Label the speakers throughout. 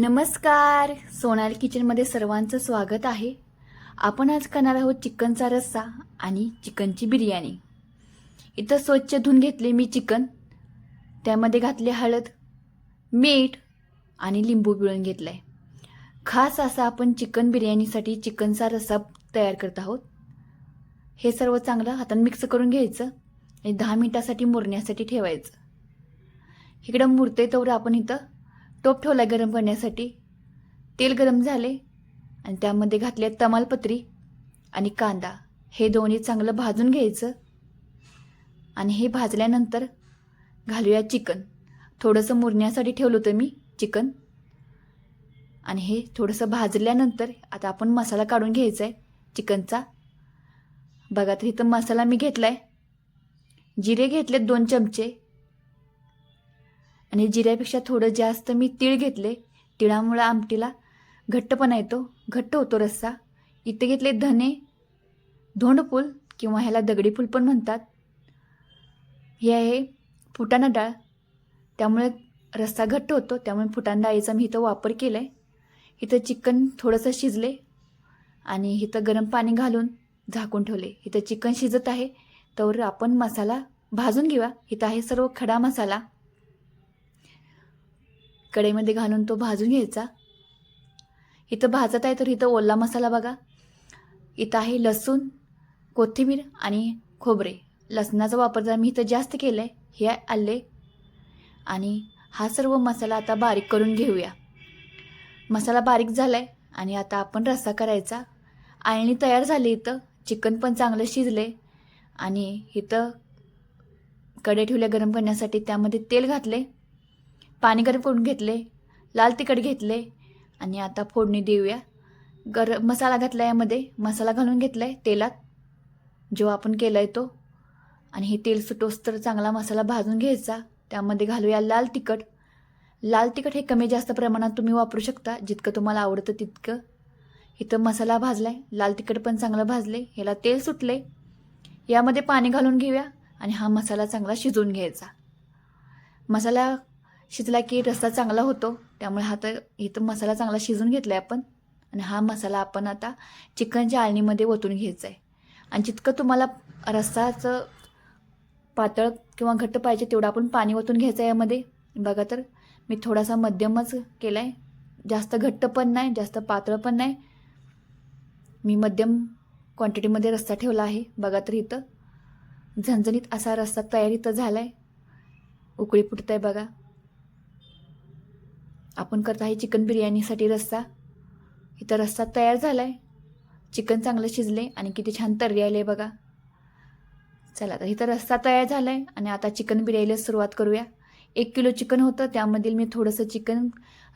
Speaker 1: नमस्कार. सोनाली किचनमध्ये सर्वांचं स्वागत आहे. आपण आज करणार आहोत चिकनचा रस्सा आणि चिकनची बिर्याणी. इथं स्वच्छ धुवून घेतले मी चिकन. त्यामध्ये घातले हळद मीठ आणि लिंबू पिळून घेतलं आहे खास असा आपण चिकन बिर्याणीसाठी चिकनचा रस्सा तयार करत आहोत. हे सर्व चांगलं हातात मिक्स करून घ्यायचं आणि दहा मिनिटासाठी मुरण्यासाठी ठेवायचं. इकडं मुरते तोवर आपण इथं टोप ठेवला गरम करण्यासाठी. तेल गरम झाले आणि त्यामध्ये घातले तमालपत्री आणि कांदा. हे दोन्ही चांगलं भाजून घ्यायचं. आणि हे भाजल्यानंतर घालूया चिकन. थोडंसं मुरण्यासाठी ठेवलं होतं मी चिकन. आणि हे थोडंसं भाजल्यानंतर आता आपण मसाला काढून घ्यायचा आहे चिकनचा. बघा तर इथं मसाला मी घेतला आहे जिरे घेतलेत दोन चमचे. आणि जिऱ्यापेक्षा थोडं जास्त मी तीळ घेतले. तिळामुळं आमटीला घट्टपणा येतो. घट्ट होतो रस्सा. इथे घेतले धने धोंडपूल किंवा ह्याला दगडी फूल पण म्हणतात. हे आहे फुटाणा डाळ. त्यामुळे रस्सा घट्ट होतो. त्यामुळे फुटाणा डाळीचा मी इथं वापर केला आहे इथं चिकन थोडंसं शिजले आणि इथं गरम पाणी घालून झाकून ठेवले. इथं चिकन शिजत आहे. तर आपण मसाला भाजून घेऊया इथं आहे सर्व खडा मसाला. कढईमध्ये घालून तो भाजून घ्यायचा. इथं भाजत आहे तर इथं ओला मसाला बघा. इथं आहे लसूण कोथिंबीर आणि खोबरे. लसणाचा वापर जरा मी इथं जास्त केलं आहे हे आले. आणि हा सर्व मसाला आता बारीक करून घेऊया. मसाला बारीक झाला आहे आणि आता आपण रस्सा करायचा. आळणी तयार झाली इथं चिकन पण चांगलं शिजले आणि इथं कडे ठेवल्या गरम करण्यासाठी त्यामध्ये तेल घातले पाणी गरम करून घेतले लाल तिखट घेतले आणि आता फोडणी देऊया. गर मसाला घातला यामध्ये. मसाला घालून घेतला आहे तेलात जो आपण केला आहे तो. आणि हे तेल सुटोस तर चांगला मसाला भाजून घ्यायचा. त्यामध्ये घालूया लाल तिखट. लाल तिखट हे कमी जास्त प्रमाणात तुम्ही वापरू शकता. जितकं तुम्हाला आवडतं तितकं. इथं मसाला भाजला आहे लाल तिखट पण चांगलं भाजले ह्याला तेल सुटले यामध्ये पाणी घालून घेऊया आणि हा मसाला चांगला शिजवून घ्यायचा. मसाला शिजला की रस्सा चांगला होतो. त्यामुळे हा तर इथं मसाला चांगला शिजून घेतला आहे आपण. आणि हा मसाला आपण आता चिकनच्या आळणीमध्ये ओतून घ्यायचा आहे आणि जितकं तुम्हाला रस्साचं पातळ किंवा घट्ट पाहिजे तेवढं आपण पाणी ओतून घ्यायचं आहे यामध्ये. बघा तर मी थोडासा मध्यमच केला आहे जास्त घट्ट पण नाही जास्त पातळ पण नाही. मी मध्यम क्वांटिटीमध्ये रस्सा ठेवला आहे. बघा तर इथं झणझणीत असा रस्सा तयार इथं झाला आहे उकळी फुटत आहे बघा. आपण करत आहे चिकन बिर्याणीसाठी रस्सा. इथं रस्सा तयार झाला आहे चिकन चांगलं शिजले आणि किती छान तर्री आले बघा. चला तर इथं रस्सा तयार झाला आहे आणि आता चिकन बिर्याणीला सुरुवात करूया. एक किलो चिकन होतं त्यामधील मी थोडंसं चिकन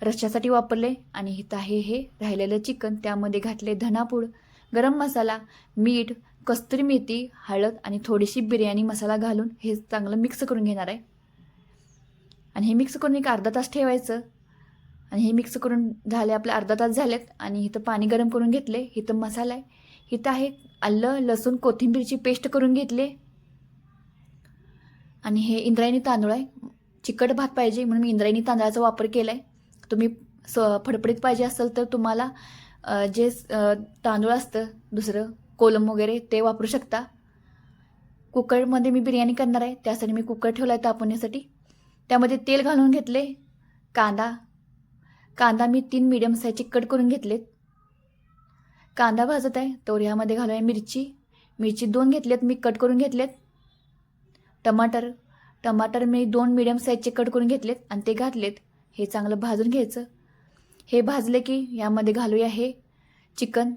Speaker 1: रश्श्यासाठी वापरले आणि इथं आहे हे राहिलेलं चिकन. त्यामध्ये घातले धनापूड गरम मसाला मीठ कस्तुरी मेथी हळद आणि थोडीशी बिर्याणी मसाला घालून हे चांगलं मिक्स करून घेणार आहे. आणि हे मिक्स करून एक अर्धा तास ठेवायचं. आणि हे मिक्स करून झाले आपले अर्धा तास झालेत आणि इथं पाणी गरम करून घेतले. इथं मसाला आहे. इथं आहे आलं लसूण कोथिंबीरची पेस्ट करून घेतले. आणि हे इंद्रायणी तांदूळ आहे. चिकट भात पाहिजे म्हणून मी इंद्रायणी तांदळाचा वापर केला आहे तुम्ही स फडफडीत पाहिजे असेल तर तुम्हाला जे तांदूळ असतं दुसरं कोलम वगैरे ते वापरू शकता. कुकरमध्ये मी बिर्याणी करणार आहे. त्यासाठी मी कुकर ठेवला आहे तापवण्यासाठी. त्यामध्ये तेल घालून घेतले. कांदा कांदा मी तीन मिडियम साईजचे कट करून घेतलेत. कांदा भाजत आहे तर ह्यामध्ये घालूया मिरची. मिरची दोन घेतलेत मी कट करून घेतलेत टमाटर. टमाटर मी दोन मिडियम साईजचे कट करून घेतलेत आणि ते घातलेत. हे चांगलं भाजून घ्यायचं. हे भाजले की यामध्ये घालूया हे चिकन.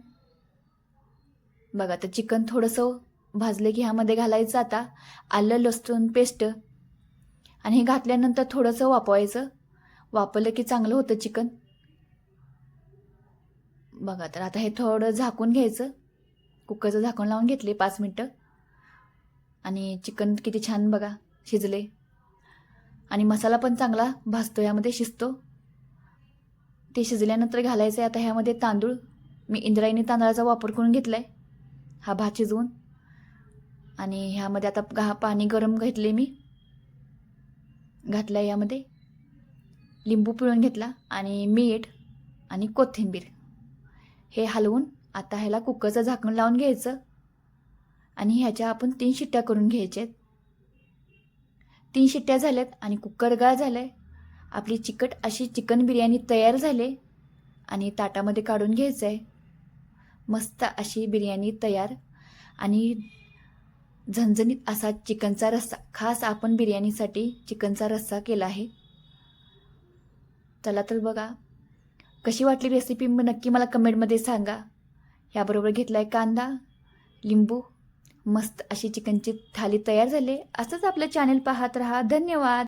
Speaker 1: बघा तर चिकन थोडंसं भाजले की ह्यामध्ये घालायचं आता. आलं लसूण पेस्ट. आणि हे घातल्यानंतर थोडंसं वापवायचं वापरलं की चांगलं होतं चिकन? बघा तर आता हे थोडं झाकून घ्यायचं. कुकरचं झाकून लावून घेतले पाच मिनटं. आणि चिकन किती छान बघा शिजले. आणि मसाला पण चांगला भाजतो यामध्ये शिजतो. ते शिजल्यानंतर घालायचं आहे आता ह्यामध्ये तांदूळ. मी इंद्रायणी तांदळाचा वापर करून घेतला आहे हा भात शिजवून. आणि ह्यामध्ये आता घा पाणी गरम घेतले मी. घातलं आहे यामध्ये. लिंबू पिळून घेतला आणि मीठ आणि कोथिंबीर हे हलवून आता ह्याला कुकरचं झाकण लावून घ्यायचं. आणि ह्याच्या आपण तीन शिट्ट्या करून घ्यायच्यात. तीन शिट्ट्या झाल्यात आणि कुकर गाळ झालं आहे आपली चिकट अशी चिकन बिर्याणी तयार झाली आणि ताटामध्ये काढून घ्यायचं आहे मस्त अशी बिर्याणी तयार आणि झणझणीत असा चिकनचा रस्सा खास आपण बिर्याणीसाठी चिकनचा रस्सा केला आहे. चला तर बघा. कशी वाटली रेसिपी मग नक्की मला कमेंटमध्ये सांगा. याबरोबर घेतला आहे कांदा लिंबू. मस्त अशी चिकनची थाली तयार झाली. असंच आपलं चॅनल पाहत रहा. धन्यवाद.